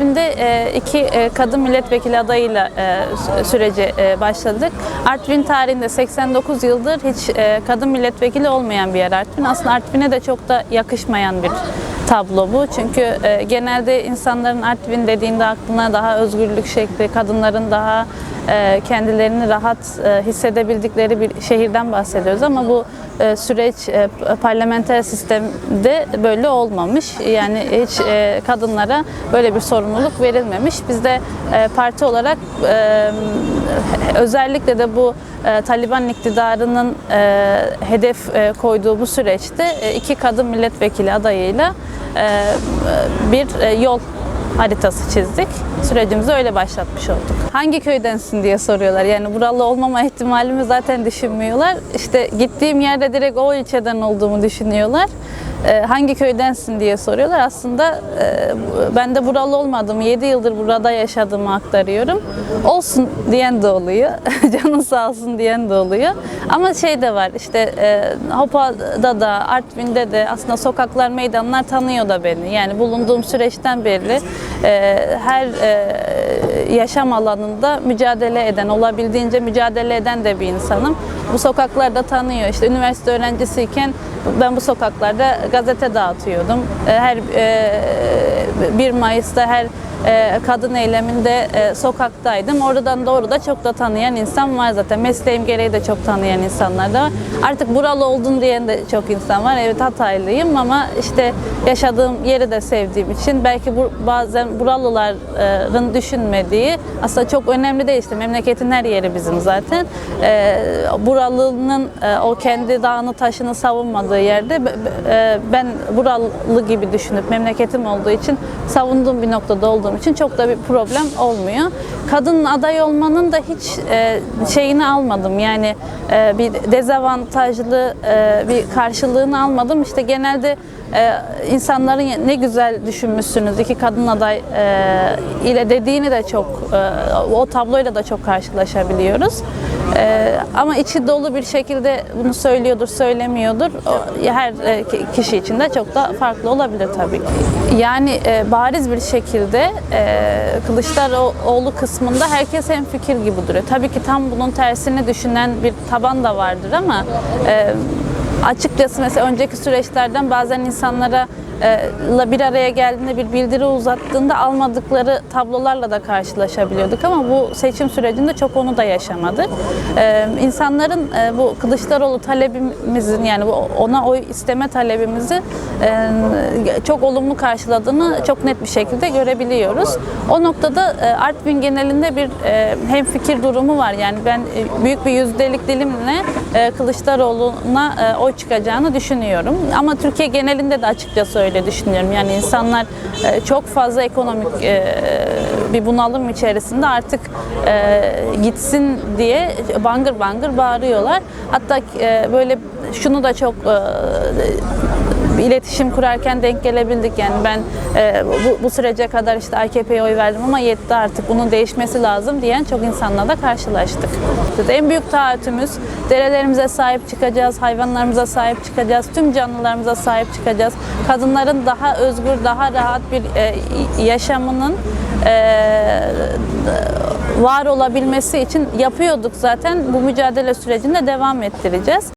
Artvin'de e, iki e, kadın milletvekili adayıyla e, sü- sürece başladık. Artvin tarihinde 89 yıldır hiç kadın milletvekili olmayan bir yer Artvin. Aslında Artvin'e de çok da yakışmayan bir tablo bu. Çünkü genelde insanların Artvin dediğinde aklına daha özgürlük şekli, kadınların daha kendilerini rahat e, hissedebildikleri bir şehirden bahsediyoruz ama bu e, süreç e, parlamenter sistemde böyle olmamış. Yani hiç e, kadınlara böyle bir sorumluluk verilmemiş. Biz de e, parti olarak e, özellikle de bu e, Taliban iktidarının e, hedef e, koyduğu bu süreçte e, iki kadın milletvekili adayıyla e, bir e, yol haritası çizdik. Sürecimizi öyle başlatmış olduk. Hangi köydensin diye soruyorlar. Yani buralı olmama ihtimalimi zaten düşünmüyorlar. İşte gittiğim yerde direkt o ilçeden olduğumu düşünüyorlar. Ee, hangi köydensin diye soruyorlar. Aslında e, ben de buralı olmadım. 7 yıldır burada yaşadığımı aktarıyorum. Olsun diyen de oluyor. Canın sağ olsun diyen de oluyor. Ama şey de var işte e, Hopa'da da Artvin'de de aslında sokaklar, meydanlar tanıyor da beni. Yani bulunduğum süreçten beri e, her yaşam alanında mücadele eden, olabildiğince mücadele eden de bir insanım. Bu sokaklarda tanıyor. İşte üniversite öğrencisiyken ben bu sokaklarda gazete dağıtıyordum. E, Her e, 1 Mayıs'ta her e, kadın eyleminde e, sokaktaydım. Oradan doğru da çok da tanıyan insan var zaten. Mesleğim gereği de çok tanıyan insanlar da var. Artık buralı oldun diyen de çok insan var. Evet Hataylıyım ama işte yaşadığım yeri de sevdiğim için belki bu, bazen buralıların düşünmediği aslında çok önemli değil işte memleketin her yeri bizim zaten. E, buralının e, o kendi dağını taşını savunmadığı yerde be- be- e, ben buralı gibi düşünüp memleketim olduğu için savunduğum bir noktada olduğum için çok da bir problem olmuyor. Kadın aday olmanın da hiç e, şeyini almadım. Yani e, bir dezavantajlı bir karşılığını almadım. İşte genelde insanların ne güzel düşünmüşsünüz iki kadın aday ile dediğini de çok o tabloyla da çok karşılaşabiliyoruz. Ama içi dolu bir şekilde bunu söylüyordur, söylemiyordur. O, her e, ki- kişi için de çok da farklı olabilir tabii ki. Yani e, bariz bir şekilde e, Kılıçdaroğlu kısmında herkes hem fikir gibi duruyor. Tabii ki tam bunun tersini düşünen bir taban da vardır ama açıkçası mesela önceki süreçlerden bazen insanlara la bir araya geldiğinde bir bildiri uzattığında almadıkları tablolarla da karşılaşabiliyorduk ama bu seçim sürecinde çok onu da yaşamadık. E, insanların e, bu Kılıçdaroğlu talebimizin yani ona oy isteme talebimizi e, çok olumlu karşıladığını çok net bir şekilde görebiliyoruz. O noktada e, Artvin genelinde bir hem fikir durumu var. Yani ben büyük bir yüzdelik dilimle Kılıçdaroğlu'na oy çıkacağını düşünüyorum. Ama Türkiye genelinde de açıkçası öyle düşünüyorum. Yani insanlar e, çok fazla ekonomik e, bir bunalım içerisinde artık e, gitsin diye bangır bangır bağırıyorlar. Hatta böyle şunu da çok iletişim kurarken denk gelebildik. Yani ben e, bu, bu sürece kadar işte AKP'ye oy verdim ama yetti artık bunun değişmesi lazım diyen çok insanla da karşılaştık. En büyük taahhütümüz derelerimize sahip çıkacağız, hayvanlarımıza sahip çıkacağız, tüm canlılarımıza sahip çıkacağız. Kadınların daha özgür, daha rahat bir e, yaşamının e, var olabilmesi için yapıyorduk zaten. Bu mücadele sürecinde devam ettireceğiz.